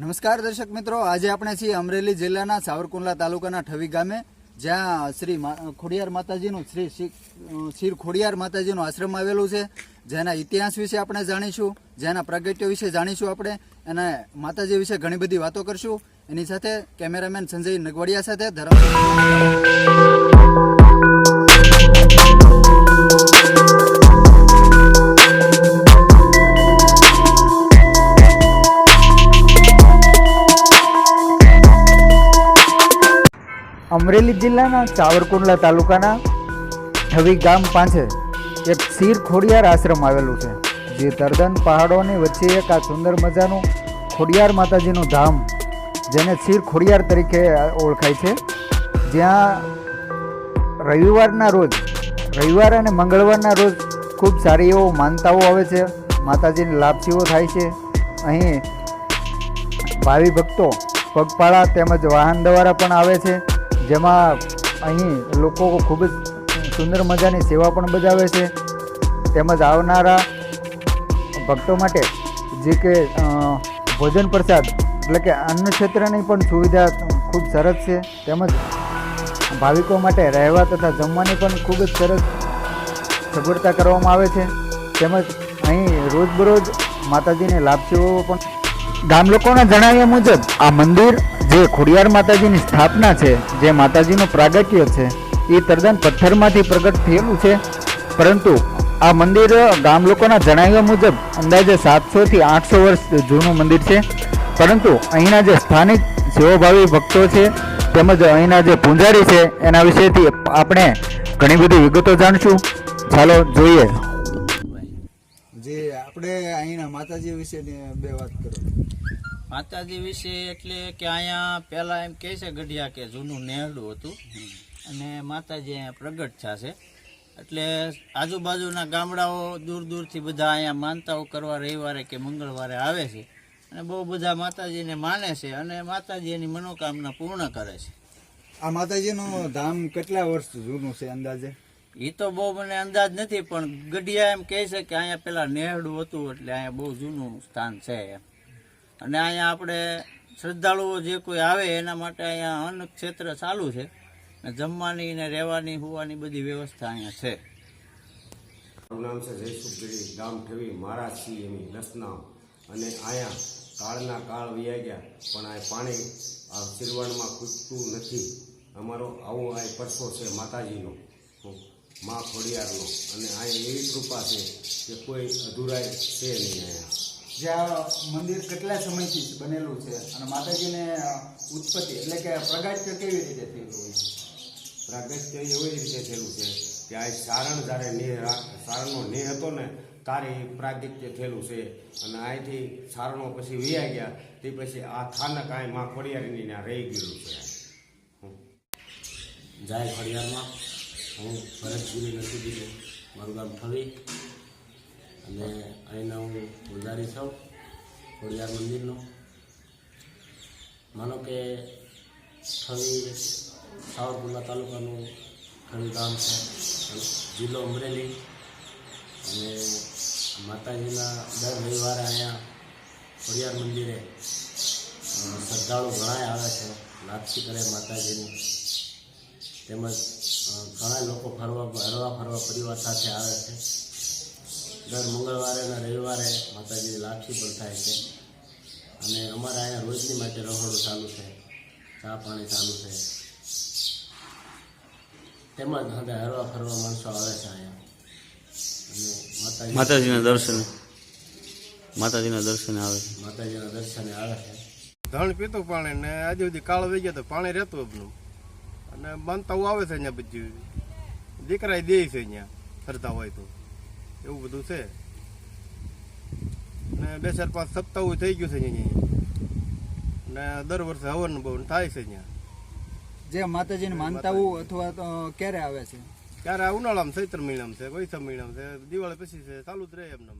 નમસ્કાર દર્શક મિત્રો, આજે આપણે છીએ અમરેલી જિલ્લાના સાવરકુંડલા તાલુકાના ઠવી ગામે, જ્યાં શ્રી ખોડિયાર માતાજીનું શ્રી શ્રી ખોડિયાર માતાજીનું આશ્રમ આવેલું છે. જેના ઇતિહાસ વિશે આપણે જાણીશું, જેના પ્રગટ્ય વિશે જાણીશું આપણે, અને માતાજી વિશે ઘણી બધી વાતો કરશું. એની સાથે કેમેરામેન સંજય નગવડિયા સાથે ધરમ અમરેલી જિલ્લાના ચાવરકુંડલા તાલુકાના છવી ગામ પાસે એક શીર ખોડિયાર આશ્રમ આવેલું છે, જે તરદન પહાડોની વચ્ચે એક આ સુંદર મજાનું ખોડિયાર માતાજીનું ધામ, જેને શીર ખોડિયાર તરીકે ઓળખાય છે. જ્યાં રવિવારના રોજ, રવિવાર અને મંગળવારના રોજ ખૂબ સારી એવો માનતાઓ આવે છે, માતાજીની લાપસીઓ થાય છે. અહીં ભાવિ ભક્તો પગપાળા તેમજ વાહન દ્વારા પણ આવે છે. જેમાં અહીં લોકો ખૂબ જ સુંદર મજાની સેવા પણ બજાવે છે. તેમજ આવનારા ભક્તો માટે જે કે ભોજન પ્રસાદ એટલે કે અન્ન ક્ષેત્રની પણ સુવિધા ખૂબ સરસ છે. તેમજ ભાવિકો માટે રહેવા તથા જમવાની પણ ખૂબ જ સરસ સગવડતા કરવામાં આવે છે. તેમજ અહીં રોજબરોજ માતાજીની લાપસીઓ પણ ગામ લોકોના જણાવ્યા મુજબ આ મંદિર જે ખોડિયાર માતાજીની સ્થાપના છે, જે માતાજીનું પ્રાગટ્ય છે, એ તદ્દન પથ્થરમાંથી પ્રગટ થયેલું છે. પરંતુ આ મંદિર ગામ લોકોના જણાવ્યા મુજબ અંદાજે સાતસોથી આઠસો વર્ષ જૂનું મંદિર છે. પરંતુ અહીંના જે સ્થાનિક સેવાભાવી ભક્તો છે, તેમજ અહીંના જે પૂંજારી છે, એના વિશેથી આપણે ઘણી બધી વિગતો જાણશું. ચાલો જોઈએ. જે આપણે અહીંના માતાજી વિશે બે વાત કરો. માતાજી વિશે એટલે કે અહીંયા પહેલાં એમ કહે છે ગઢિયા કે જૂનું નેહડું હતું. અને માતાજી અહીંયા પ્રગટ થશે. છે એટલે આજુબાજુના ગામડાઓ દૂર દૂરથી બધા અહીંયા માનતાઓ કરવા રવિવારે કે મંગળવારે આવે છે. અને બહુ બધા માતાજીને માને છે અને માતાજી એની મનોકામના પૂર્ણ કરે છે. આ માતાજીનું ધામ કેટલા વર્ષ જૂનું છે અંદાજે? એ તો બહુ મને અંદાજ નથી પણ ગઢિયા એમ કહે છે કે અહીંયા પેલા નેહડું હતું એટલે અહીંયા બહુ જૂનું સ્થાન છે એમ. અને અહીંયા આપણે શ્રદ્ધાળુઓ જે કોઈ આવે, એના માટે અહીંયા અન્ન ક્ષેત્ર ચાલુ છે. ને જમવાની ને રહેવાની, હોવાની બધી વ્યવસ્થા અહીંયા છે. મારું નામ છે જયસુખગીરી, ગામ ઠેવી, મારા છીએ એમ લસના અને અહીંયા કાળના કાળ વ્યાગ્યા ગયા, પણ આ પાણી આ શિરવાડમાં ખૂટતું નથી. અમારો આવો આ પરસો છે માતાજીનો, મા ખોડિયારનો. અને અહીંયા એવી કૃપા છે કે કોઈ અધૂરાય છે નહીં અહીંયા. જ્યાં મંદિર કેટલા સમયથી બનેલું છે અને માતાજીને ઉત્પત્તિ એટલે કે પ્રગટ્ય કેવી રીતે થયેલું હોય પ્રાગત્ય એવી રીતે થયેલું છે કે આ સારણ જ્યારે નેહ સારણનો નેહ હતો ને તારે પ્રાગિત્ય થયેલું છે અને અહીંથી સારણો પછી વિયા ગયા, તે પછી આ થાનક અહીં માં ખોડિયારીની ત્યાં રહી ગયેલું છે. જય ખડિયારમાં, હું ભરતગીરી નથી દીધું મારું ગામ ઠવી અને અહીંના હું પૂજારી છું, ખોડિયાર મંદિરનો. માનો કે ઠવી સાવરકુંડલા તાલુકાનું ઠવી ગામ છે, જિલ્લો અમરેલી. અને માતાજીના દર રવિવારે અહીંયા ખોડિયાર મંદિરે શ્રદ્ધાળુ ઘણાય આવે છે લાપસી કરે માતાજીની. તેમજ ઘણા લોકો ફરવા, હરવા ફરવા પરિવાર સાથે આવે છે. દર મંગળવારે અને રવિવારે માતાજીની લાપસી પણ થાય છે. અને અમારા અહીંયા રોજની માટે રહોડું ચાલુ છે. ચા પાણી ચાલુ છે. તેમજ હવે હરવા ફરવા માણસો આવે છે અહીંયા. અને માતાજી માતાજીના દર્શન માતાજીના દર્શન આવે છે. માતાજીના દર્શને આવે છે. ધણ પીતું પાણી ને આજે સુધી કાળ વહી ગયા તો પાણી રહેતું આપણું અને બનતા આવે છે અહીંયા બધું. દીકરા દે છે અહીંયા ફરતા હોય તો. એવું બધું છે. ને બે ચાર પાંચ સપ્તાહ થઈ ગયું છે અહીંયા ને દર વર્ષે હવન બવન થાય છે અહીંયા. જે માતાજીને માનતાઓ અથવા તો ક્યારે આવે છે? ત્યારે ઉનાળામાં ચૈત્ર મહિનામાં છે વૈશાખ મહિનામાં છે દિવાળી પછી છે ચાલુ જ રહે એમને